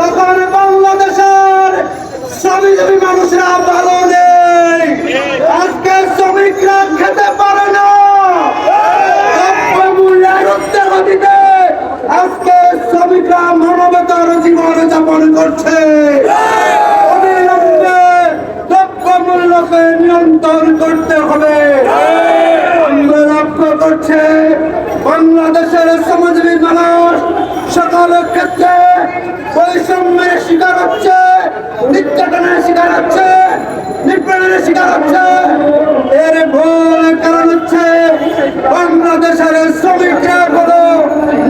তখন বাংলাদেশের শ্রমিজীবী মানুষরা ভালো নেই। আজকে শ্রমিকরা খেতে পারে না। আজকে শ্রমিকরা মানবতার জীবন যাপন করছে। বাংলাদেশের সমাজবী মানুষ। সকল ক্ষেত্রে বৈষম্যের শিকার হচ্ছে, নির্যাতনের শিকার হচ্ছে, নিপীড়নের শিকার হচ্ছে। এর মূল কারণ হচ্ছে বাংলাদেশের শ্রমিকরা কোনো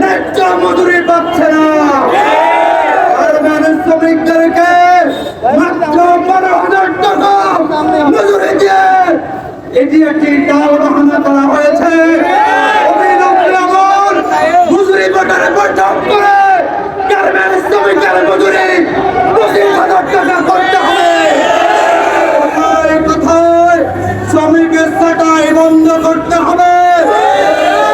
ন্যায্য মজুরি পাচ্ছে না। শ্রমিকদেরকে মাত্র এটি একটি বাহানা করা হয়েছে অবিলম্বে আমার মজুরি বাটারে বৈঠক করে গার্মেন্টস শ্রমিকের মজুরি পঁচিশ হাজার টাকা করতে হবে কোথায় কোথায় শ্রমিকের চাটাই বন্ধ করতে হবে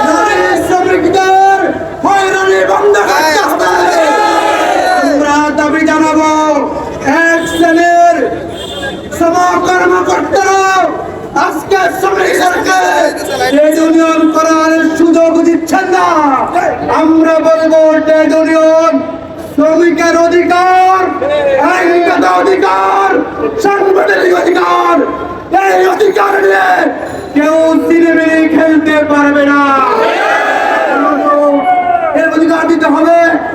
নারী শ্রমিকদের হয়রানি বন্ধ করতে হবে আমরা দাবি জানাব এক শ্রেণির সমাকর্মকর্তারা আজকে শ্রমিকদেরকে ট্রেড ইউনিয়ন করার সুযোগ দিচ্ছেন না আমরা বলব ট্রেড ইউনিয়ন শ্রমিকের অধিকার, আইনগত অধিকার, সাংবিধানিক অধিকার, এই অধিকার নিয়ে কেউ সিনেমিনি খেলতে পারবে না